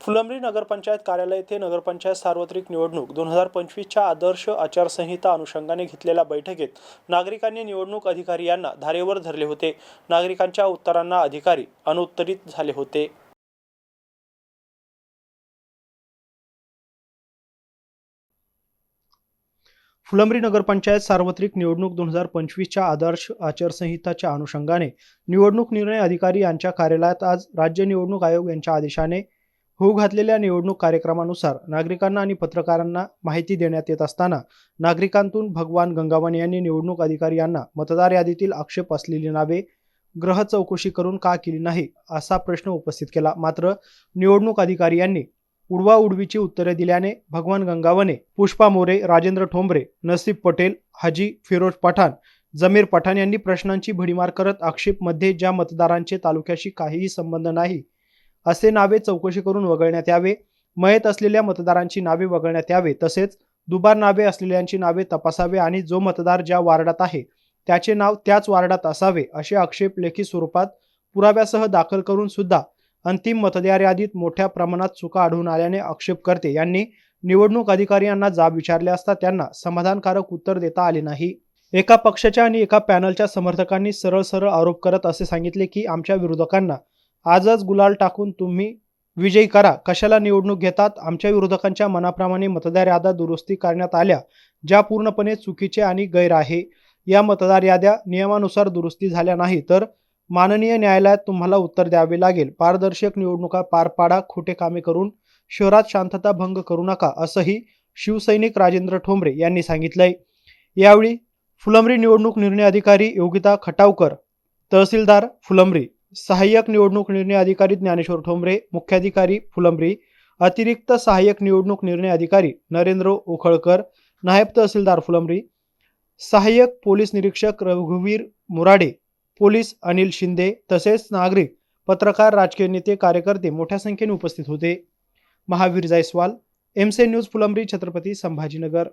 फुलंब्री नगरपंचायत कार्यालय येथे नगरपंचायत सार्वत्रिक निवडणूक दोन हजार पंचवीसच्या आदर्श आचारसंहिता अनुषंगाने घेतलेल्या बैठकीत नागरिकांनी निवडणूक अधिकारी यांना धारेवर धरले होते. नागरिकांच्या उत्तरांना अधिकारी अनुत्तरित झाले होते. फुलंब्री नगरपंचायत सार्वत्रिक निवडणूक दोन हजार पंचवीसच्या आदर्श आचारसंहिताच्या अनुषंगाने निवडणूक निर्णय अधिकारी यांच्या कार्यालयात आज राज्य निवडणूक आयोग यांच्या आदेशाने होऊ घातलेल्या निवडणूक कार्यक्रमानुसार नागरिकांना आणि पत्रकारांना माहिती देण्यात येत असताना नागरिकांतून भगवान गंगावन यांनी निवडणूक अधिकारी यांना मतदार यादीतील आक्षेप असलेली नावे ग्रह चौकशी करून का केली नाही असा प्रश्न उपस्थित केला. मात्र निवडणूक अधिकारी यांनी उडवा उडवीची उत्तरे दिल्याने भगवान गंगावने पुष्पा मोरे राजेंद्र ठोंबरे नसीब पटेल हाजी फिरोज पठाण जमीर पठाण यांनी प्रश्नांची भडीमार करत आक्षेपमध्ये ज्या मतदारांचे तालुक्याशी काहीही संबंध नाही असे नावे चौकशी करून वगळण्यात यावे. मयत असलेल्या मतदारांची नावे वगळण्यात यावे. तसेच दुबार नावे असलेल्यांची नावे तपासावे आणि जो मतदार ज्या वार्डात आहे त्याचे नाव त्याच वार्डात असावे असे आक्षेप लेखी स्वरूपात पुराव्यासह दाखल करून सुद्धा अंतिम मतदार यादीत मोठ्या प्रमाणात चुका आढळून आल्याने आक्षेप करते. यांनी निवडणूक अधिकारी यांना जाब विचारले असता त्यांना समाधानकारक उत्तर देता आले नाही. एका पक्षाच्या आणि एका पॅनलच्या समर्थकांनी सरळ सरळ आरोप करत असे सांगितले की आमच्या विरोधकांना आजच गुलाल टाकून तुम्ही विजयी करा. कशाला निवडणूक घेतात? आमच्या विरोधकांच्या मनाप्रमाणे मतदार याद्या दुरुस्ती करण्यात आल्या ज्या पूर्णपणे चुकीचे आणि गैर आहे. या मतदार याद्या नियमानुसार दुरुस्ती झाल्या नाही तर माननीय न्यायालयात तुम्हाला उत्तर द्यावे लागेल. पारदर्शक निवडणुका पार पाडा खोटे कामे करून शहरात शांतता भंग करू नका असंही शिवसैनिक राजेंद्र ठोंबरे यांनी सांगितलंय. यावेळी फुलंब्री निवडणूक निर्णय अधिकारी योगिता खटावकर तहसीलदार फुलंब्री सहाय्यक निवडणूक निर्णय अधिकारी ज्ञानेश्वर ठोंबरे मुख्याधिकारी फुलंब्री अतिरिक्त सहाय्यक निवडणूक निर्णय अधिकारी नरेंद्र उखळकर नायब तहसीलदार फुलंब्री सहाय्यक पोलीस निरीक्षक रघुवीर मुराडे पोलीस अनिल शिंदे तसेच नागरिक पत्रकार राजकीय नेते कार्यकर्ते मोठ्या संख्येने उपस्थित होते. महावीर जायस्वाल एमसे न्यूज फुलंब्री छत्रपती संभाजीनगर.